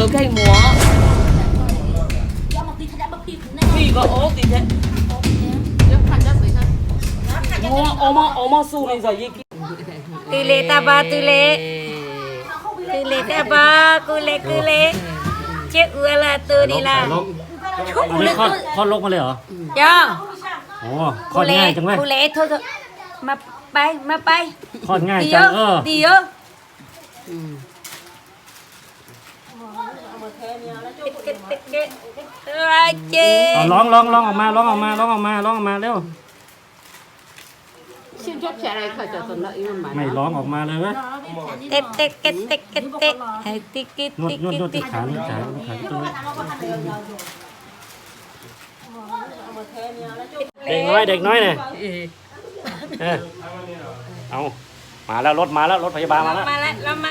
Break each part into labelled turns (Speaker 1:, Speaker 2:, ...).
Speaker 1: lô cây múa Vì có ốp thì thế Múa ốm ốm su này rồi gì kia
Speaker 2: ตุเลตาบาตุเลตุเลตาบากุเลกุเลเจ้าอัวลาตัวนี่ล่ะ
Speaker 3: ลกอันนี้คลอดคลอดลกมาเลยเหรอ
Speaker 2: จ้า
Speaker 3: โอ้คลอดง่ายจังเลย
Speaker 2: กุเลโทษมาไปมาไป
Speaker 3: คลอดง่าย
Speaker 2: ตี
Speaker 3: จั
Speaker 2: เย
Speaker 3: ง
Speaker 2: อะ
Speaker 3: เออ
Speaker 2: ตีเย อะติ๊กติ๊กติ๊กราเจ
Speaker 3: เอาร้องร้องร้องออกมาร้องออกมาร้องออกมาร้องออกมาเร็ว
Speaker 1: Xin chốt trẻ này khởi trở tuần lợi mà
Speaker 3: ไม่ร้องออกมาเลยเว้ย
Speaker 2: เต๊กเต๊กเต๊กเต๊กเต๊กเต๊กให้ติ๊กติ๊ก
Speaker 3: นวด
Speaker 2: ติ๊ก
Speaker 3: นวดนวด
Speaker 2: ติ๊
Speaker 3: ที่
Speaker 2: ก
Speaker 3: ขาที่ขาที่ขาตัวเด็กน้อยเด็กน้อยเนี่ยเออเอามาแล้วรถมาแล้วรถพยาบาลมาแล้ว
Speaker 2: มาแล้วเรามา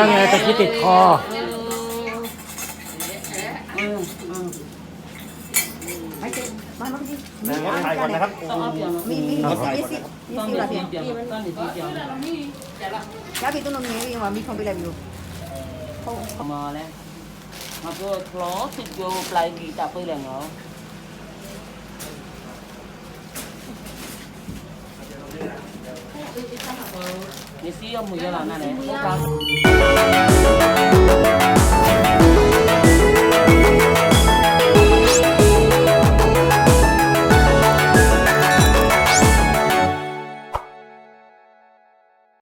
Speaker 1: แล้ว
Speaker 4: ไงตะกี้ติดคอแต่ว่าถ่ายก่อนนะครับ
Speaker 3: มีมีมีสีมีสิละพี่แล้วพี่ต้อ
Speaker 4: งนมเงี้ยเองว่า
Speaker 5: มีคนไปแล้วอยู่
Speaker 1: Mà lên Mà cứ lố thịt vô lại gì chạp với là ngỡ Ni siyo mo yala na ne.